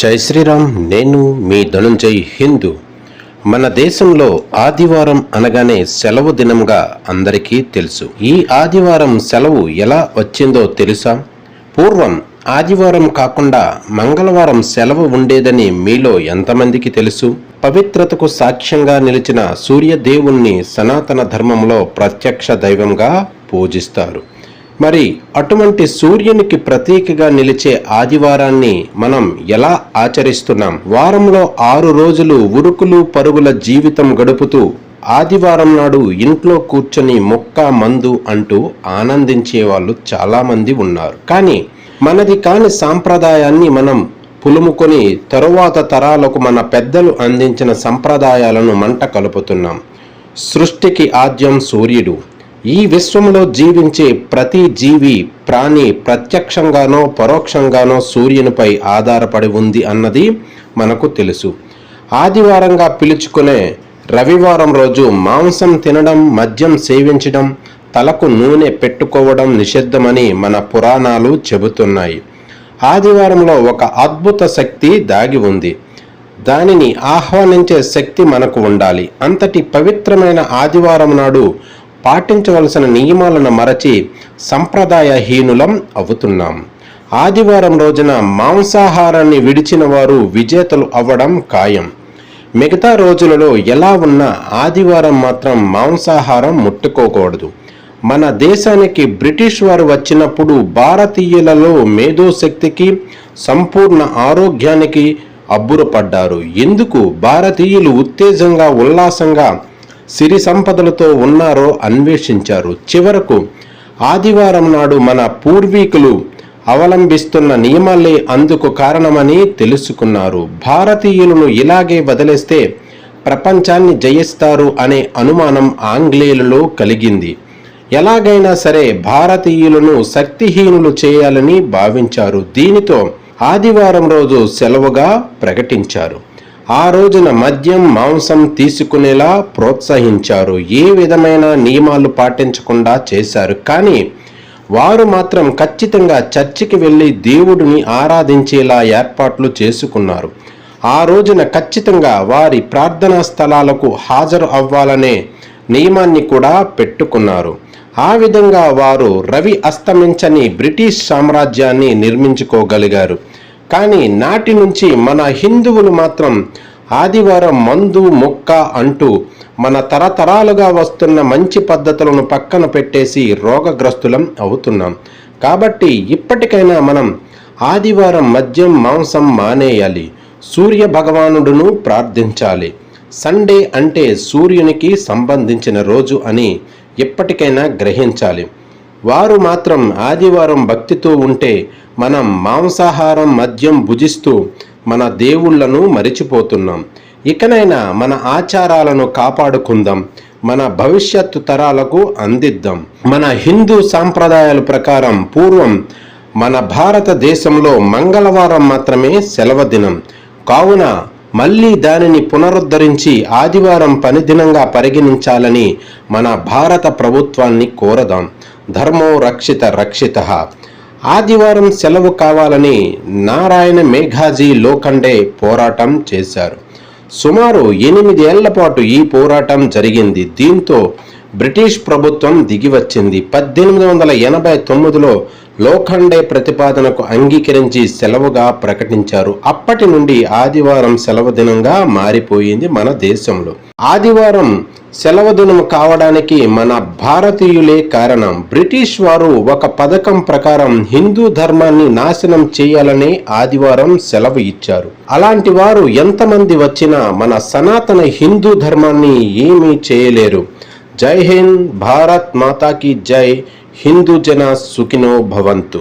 జై శ్రీరామ్ నేను మీ ధనుంజయ్ హిందూ. మన దేశంలో ఆదివారం అనగానే సెలవు దినంగా అందరికీ తెలుసు. ఈ ఆదివారం సెలవు ఎలా వచ్చిందో తెలుసా? పూర్వం ఆదివారం కాకుండా మంగళవారం సెలవు ఉండేదని మీలో ఎంతమందికి తెలుసు? పవిత్రతకు సాక్ష్యంగా నిలిచిన సూర్యదేవుణ్ణి సనాతన ధర్మంలో ప్రత్యక్ష దైవంగా పూజిస్తారు. మరి అటువంటి సూర్యునికి ప్రతీకగా నిలిచే ఆదివారాన్ని మనం ఎలా ఆచరిస్తున్నాం? వారంలో ఆరు రోజులు ఉరుకులు పరుగుల జీవితం గడుపుతూ ఆదివారం నాడు ఇంట్లో కూర్చొని మొక్క మందు అంటూ ఆనందించే వాళ్ళు చాలామంది ఉన్నారు. కానీ మనది కాని సాంప్రదాయాన్ని మనం పులుముకొని తరువాత తరాలకు మన పెద్దలు అందించిన సంప్రదాయాలను మంట కలుపుతున్నాం. సృష్టికి ఆద్యం సూర్యుడు. ఈ విశ్వంలో జీవించే ప్రతి జీవి ప్రాణి ప్రత్యక్షంగానో పరోక్షంగానో సూర్యునిపై ఆధారపడి ఉంది అన్నది మనకు తెలుసు. ఆదివారంగా పిలుచుకునే రవివారం రోజు మాంసం తినడం మద్యం సేవించడం తలకు నూనె పెట్టుకోవడం నిషిద్ధమని మన పురాణాలు చెబుతున్నాయి. ఆదివారంలో ఒక అద్భుత శక్తి దాగి ఉంది. దానిని ఆహ్వానించే శక్తి మనకు ఉండాలి. అంతటి పవిత్రమైన ఆదివారం నాడు పాటించవలసిన నియమాలను మరచి సంప్రదాయహీనులం అవుతున్నాం. ఆదివారం రోజున మాంసాహారాన్ని విడిచిన వారు విజేతలు అవ్వడం ఖాయం. మిగతా రోజులలో ఎలా ఉన్నా ఆదివారం మాత్రం మాంసాహారం ముట్టుకోకూడదు. మన దేశానికి బ్రిటిష్ వారు వచ్చినప్పుడు భారతీయులలో మేధోశక్తికి సంపూర్ణ ఆరోగ్యానికి అబ్బురపడ్డారు. ఎందుకు? భారతీయులు ఉత్తేజంగా ఉల్లాసంగా సిరి సంపదలతో ఉన్నారో అన్వేషించారు. చివరకు ఆదివారం నాడు మన పూర్వీకులు అవలంబిస్తున్న నియమాలే అందుకు కారణమని తెలుసుకున్నారు. భారతీయులను ఇలాగే వదిలేస్తే ప్రపంచాన్ని జయిస్తారు అనే అనుమానం ఆంగ్లేయులలో కలిగింది. ఎలాగైనా సరే భారతీయులను శక్తిహీనులు చేయాలని భావించారు. దీనితో ఆదివారం రోజు సెలవుగా ప్రకటించారు. ఆ రోజున మద్యం మాంసం తీసుకునేలా ప్రోత్సహించారు. ఏ విధమైన నియమాలు పాటించకుండా చేశారు. కానీ వారు మాత్రం ఖచ్చితంగా చర్చికి వెళ్ళి దేవుడిని ఆరాధించేలా ఏర్పాట్లు చేసుకున్నారు. ఆ రోజున ఖచ్చితంగా వారి ప్రార్థనా స్థలాలకు హాజరు అవ్వాలనే నియమాన్ని కూడా పెట్టుకున్నారు. ఆ విధంగా వారు రవి అస్తమించని బ్రిటిష్ సామ్రాజ్యాన్ని నిర్మించుకోగలిగారు. కానీ నాటి నుంచి మన హిందువులు మాత్రం ఆదివారం మందు మొక్క అంటూ మన తరతరాలుగా వస్తున్న మంచి పద్ధతులను పక్కన పెట్టేసి రోగగ్రస్తులం అవుతున్నాం. కాబట్టి ఇప్పటికైనా మనం ఆదివారం మద్యం మాంసం మానేయాలి. సూర్య భగవానుడును ప్రార్థించాలి. సండే అంటే సూర్యునికి సంబంధించిన రోజు అని ఎప్పటికైనా గ్రహించాలి. వారు మాత్రం ఆదివారం భక్తితో ఉంటే మనం మాంసాహారం మద్యం భుజిస్తూ మన దేవుళ్ళను మరిచిపోతున్నాం. ఇకనైనా మన ఆచారాలను కాపాడుకుందాం. మన భవిష్యత్తు తరాలకు అందిద్దాం. మన హిందూ సాంప్రదాయాల ప్రకారం పూర్వం మన భారతదేశంలో మంగళవారం మాత్రమే సెలవు దినం. కావున మళ్ళీ దానిని పునరుద్ధరించి ఆదివారం పనిదినంగా పరిగణించాలని మన భారత ప్రభుత్వాన్ని కోరదాం. ధర్మో రక్షిత రక్షిత. ఆదివారం సెలవు కావాలని నారాయణ మేఘాజీ లోఖండే పోరాటం చేశారు. సుమారు ఎనిమిదేళ్ళ పాటు ఈ పోరాటం జరిగింది. దీంతో బ్రిటిష్ ప్రభుత్వం దిగివచ్చింది పద్దెనిమిది వందల ఎనభై తొమ్మిదిలో లోఖండే ప్రతిపాదనకు అంగీకరించి సెలవుగా ప్రకటించారు. అప్పటి నుండి ఆదివారం సెలవు దినంగా మారిపోయింది మన దేశంలో. ఆదివారం సెలవు దినం కావడానికి మన భారతీయులే కారణం. బ్రిటిష్ వారు ఒక పథకం ప్రకారం హిందూ ధర్మాన్ని నాశనం చేయాలని ఆదివారం సెలవు ఇచ్చారు. అలాంటి వారు ఎంతమంది వచ్చినా మన సనాతన హిందూ ధర్మాన్ని ఏమీ చేయలేరు. జై హింద్ భారత్ మాతాకి జై హిందూ జన సుఖినో భవంతు.